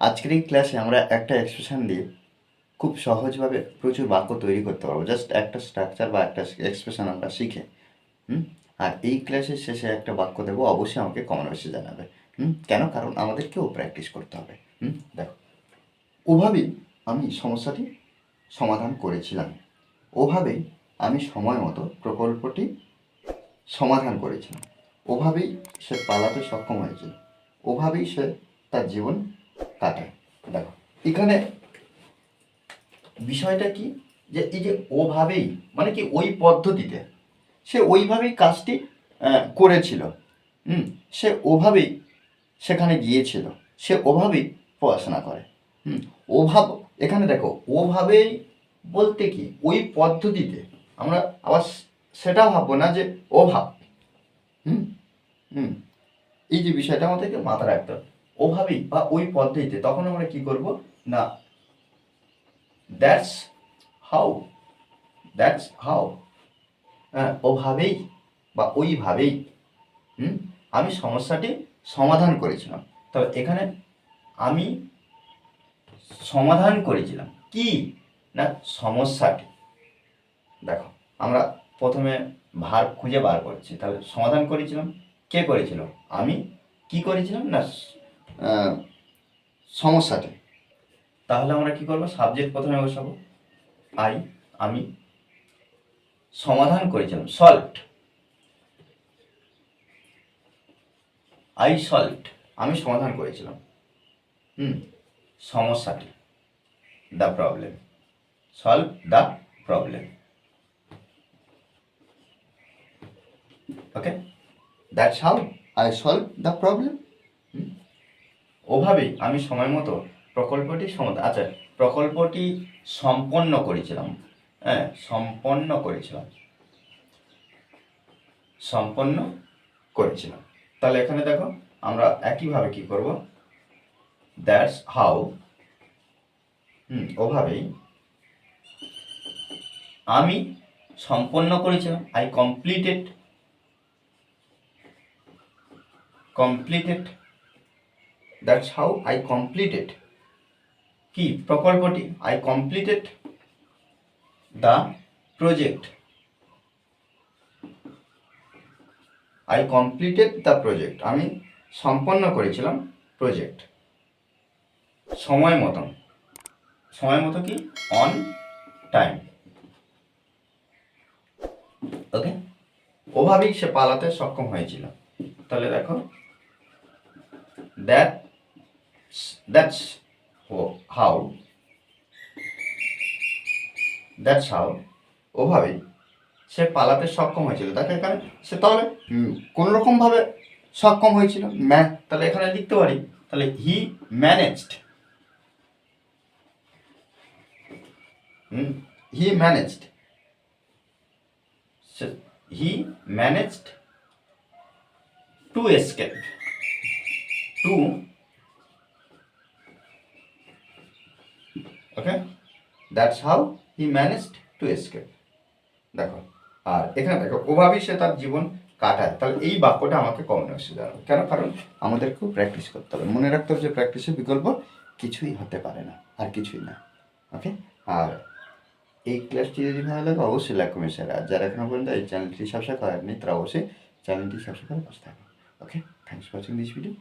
আজকের এই ক্লাসে আমরা একটা এক্সপ্রেশন দিয়ে খুব সহজভাবে প্রচুর বাক্য তৈরি করতে পারব। জাস্ট একটা স্ট্রাকচার বা একটা এক্সপ্রেশন আমরা শিখে, হুম? আর এই ক্লাসের শেষে একটা বাক্য দেবো, অবশ্যই আমাকে কমেন্ট বক্সে জানাবে, হুম? কেন? কারণ আমাদেরকেও প্র্যাকটিস করতে হবে, হুম? দেখো, ওভাবেই আমি সমস্যাটি সমাধান করেছিলাম। ওভাবেই আমি সময় মতো প্রকল্পটি সমাধান করেছিলাম। ওভাবেই সে পালাতে সক্ষম হয়েছিল। ওভাবেই সে তার জীবন কাটায় দেখো, এখানে বিষয়টা কি? যে এই যে ওভাবেই মানে কি ওই পদ্ধতিতে, সে ওইভাবেই কাজটি করেছিল। হুম, সে ওভাবেই সেখানে গিয়েছিল। সে ওভাবেই পড়াশোনা করে। হুম, ওভাব, এখানে দেখো, ওভাবেই বলতে কি, ওই পদ্ধতিতে আমরা আবার সেটা ভাববো না যে অভাব হুম হুম, এই যে বিষয়টা আমাদেরকে মাথায় রাখতে হবে। ওভাবেই বা ওই পদ্ধতিতে তখন আমরা কি করব? না দ্যাটস হাউ দ্যাটস হাউ ওভাবেই বা ওইভাবেই, হুম, আমি সমস্যাটি সমাধান করেছিলাম। তবে এখানে আমি সমাধান করেছিলাম। কি? না, সমস্যাটি। দেখো, আমরা প্রথমে ভার খুঁজে বার করছি। তাহলে সমাধান করেছিলাম। কে করেছিল? আমি। কি করেছিলাম? না সমস্যাটি। তাহলে আমরা কি করব? সাবজেক্ট প্রথমে বসাবো। আই আমি সমাধান করেছিলাম। সলভড আই সলভড আমি সমাধান করেছিলাম। হুম, সমস্যাটি the problem solve the problem okay that's how I solve the problem ওভাবেই আমি সময় মতো প্রকল্পটি সমাধান আচ্ছা প্রকল্পটি সম্পন্ন করেছিলাম। হ্যাঁ সম্পন্ন করেছিলাম। সম্পন্ন করেছিলাম। তাহলে এখানে দেখো, আমরা একইভাবে কি করব? দ্যাটস হাউ হুম, ওভাবেই আমি সম্পন্ন করেছিলাম। I completed completed that's how I completed কি? প্রকল্পটি? I completed the project I completed the project আমি সম্পন্ন করেছিলাম প্রজেক্ট সময় মতন। সময় মতো কি? অন টাইম ওকে ওভাবেই সে পালাতে সক্ষম হয়েছিল। তাহলে দেখো that that's how that's how ওভাবেই সে পালাতে সক্ষম হয়েছিল। দেখো এখানে সে তাহলে কোনো রকমভাবে সক্ষম হয়েছিল? ম্যা, তাহলে এখানে লিখতে পারি। তাহলে he managed. He managed. He managed to escape. To okay that's how he managed to escape দেখো, আর এখানে দেখো ওভাবেই সে তার জীবন কাটায়। তাহলে এই বাক্যটা আমাকে কমন বক্সে জানাবে কেন? কারণ আমাদেরকেও প্র্যাকটিস করতে হবে। মনে রাখতে হবে যে প্র্যাকটিসের বিকল্প কিছুই হতে পারে না, আর কিছুই না। ওকে আর এই ক্লাসটি যদি ভালো লাগে, অবশ্যই লাইক কমেন্ট আর যারা এখনও পর্যন্ত এই চ্যানেলটি সাবস্ক্রাইব করেননি, তারা অবশ্যই চ্যানেলটি সাবস্ক্রাইব করে পাশে থাকবে। Okay thanks for watching this video